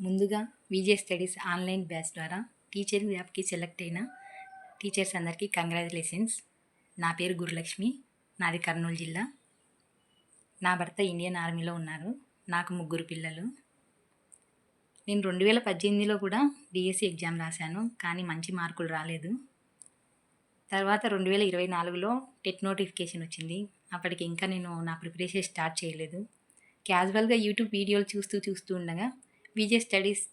ముందుగా Vijay studies online batch ద్వారా teacher యాప్కి సెలెక్ట్ అయిన టీచర్స్ అందరికీ కంగ్రాచులేషన్స్. నా పేరు గురులక్ష్మి. నాది కర్నూలు జిల్లా. నా భర్త ఇండియన్ ఆర్మీలో ఉన్నారు. నాకు ముగ్గురు పిల్లలు. నేను రెండు వేల పద్దెనిమిదిలో కూడా డిఎస్సి ఎగ్జామ్ రాశాను కానీ మంచి మార్కులు రాలేదు. తర్వాత రెండు వేల ఇరవై నాలుగులో టెట్ నోటిఫికేషన్ వచ్చింది. అప్పటికి ఇంకా నేను నా ప్రిపరేషన్ స్టార్ట్ చేయలేదు. క్యాజువల్గా యూట్యూబ్ వీడియోలు చూస్తూ చూస్తూ ఉండగా విజయ్ స్టడీస్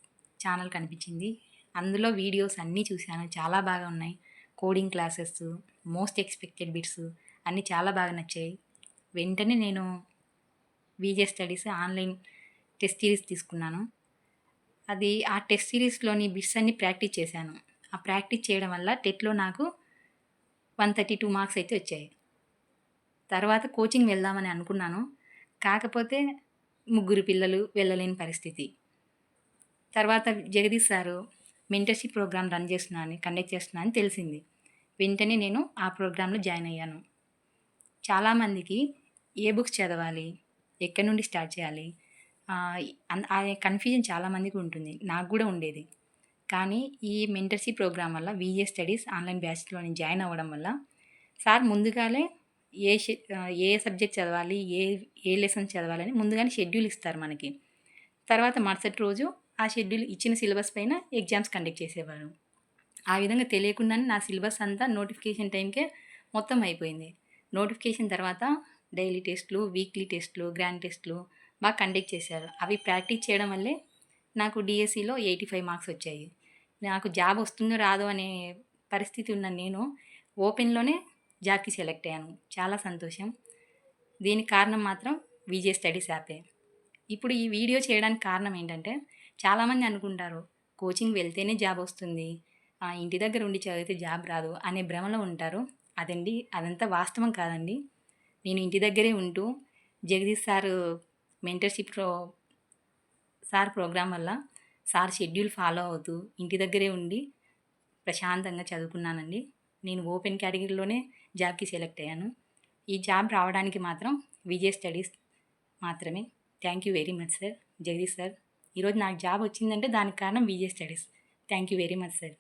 ఛానల్ కనిపించింది. అందులో వీడియోస్ అన్నీ చూశాను. చాలా బాగా ఉన్నాయి. Coding classes most expected bits అన్నీ చాలా బాగా నచ్చాయి. వెంటనే నేను VJ studies online test series తీసుకున్నాను. అది ఆ టెస్ట్ సిరీస్లోని బిట్స్ అన్ని ప్రాక్టీస్ చేశాను. ఆ ప్రాక్టీస్ చేయడం వల్ల టెట్లో నాకు వన్ థర్టీ టూ మార్క్స్ అయితే వచ్చాయి. తర్వాత కోచింగ్ వెళ్దామని అనుకున్నాను. కాకపోతే ముగ్గురు పిల్లలు వెళ్ళలేని పరిస్థితి. తర్వాత Jagadish sir mentorship program run చేస్తున్నాను కండక్ట్ చేస్తున్నా అని తెలిసింది. వెంటనే నేను ఆ ప్రోగ్రాంలో జాయిన్ అయ్యాను. చాలామందికి ఏ బుక్స్ చదవాలి ఎక్కడి నుండి స్టార్ట్ చేయాలి ఆ కన్ఫ్యూజన్ చాలామందికి ఉంటుంది. నాకు కూడా ఉండేది. కానీ ఈ మెంటర్షిప్ ప్రోగ్రామ్ వల్ల విజే స్టడీస్ ఆన్లైన్ బ్యాచ్లో నేను జాయిన్ అవ్వడం వల్ల సార్ ముందుగానే ఏ ఏ సబ్జెక్ట్ చదవాలి ఏ ఏ లెసన్ చదవాలని ముందుగానే షెడ్యూల్ ఇస్తారు మనకి. తర్వాత మరుసటి రోజు ఆ షెడ్యూల్ ఇచ్చిన సిలబస్ పైన ఎగ్జామ్స్ కండక్ట్ చేసేవారు. ఆ విధంగా తెలియకుండానే నా సిలబస్ అంతా నోటిఫికేషన్ టైంకే మొత్తం అయిపోయింది. నోటిఫికేషన్ తర్వాత డైలీ టెస్ట్లు వీక్లీ టెస్ట్లు గ్రాండ్ టెస్ట్లు బాగా కండక్ట్ చేశారు. అవి ప్రాక్టీస్ చేయడం వల్లే నాకు డిఎస్సిలో ఎయిటీ ఫైవ్ మార్క్స్ వచ్చాయి. నాకు జాబ్ వస్తుందో రాదో అనే పరిస్థితి ఉన్న నేను ఓపెన్లోనే జాబ్కి సెలెక్ట్ అయ్యాను. చాలా సంతోషం. దీనికి కారణం మాత్రం విజయ స్టడీస్ యాపే. ఇప్పుడు ఈ వీడియో చేయడానికి కారణం ఏంటంటే చాలామంది అనుకుంటారు కోచింగ్ వెళ్తేనే జాబ్ వస్తుంది. ఇంటి దగ్గర ఉండి చదివితే జాబ్ రాదు అనే భ్రమలో ఉంటారు. అదండి అదంతా వాస్తవం కాదండి. నేను ఇంటి దగ్గరే ఉంటూ Jagadish sir mentorship pro sir program వల్ల సార్ షెడ్యూల్ ఫాలో అవుతూ ఇంటి దగ్గరే ఉండి ప్రశాంతంగా చదువుకున్నానండి. నేను ఓపెన్ కేటగిరీలోనే జాబ్కి సెలెక్ట్ అయ్యాను. ఈ జాబ్ రావడానికి మాత్రం విజయ్ స్టడీస్ మాత్రమే. Thank you very much sir Jagadish sir. ఈరోజు నాకు జాబ్ వచ్చిందంటే దానికి కారణం Vijay studies. Thank you very much sir.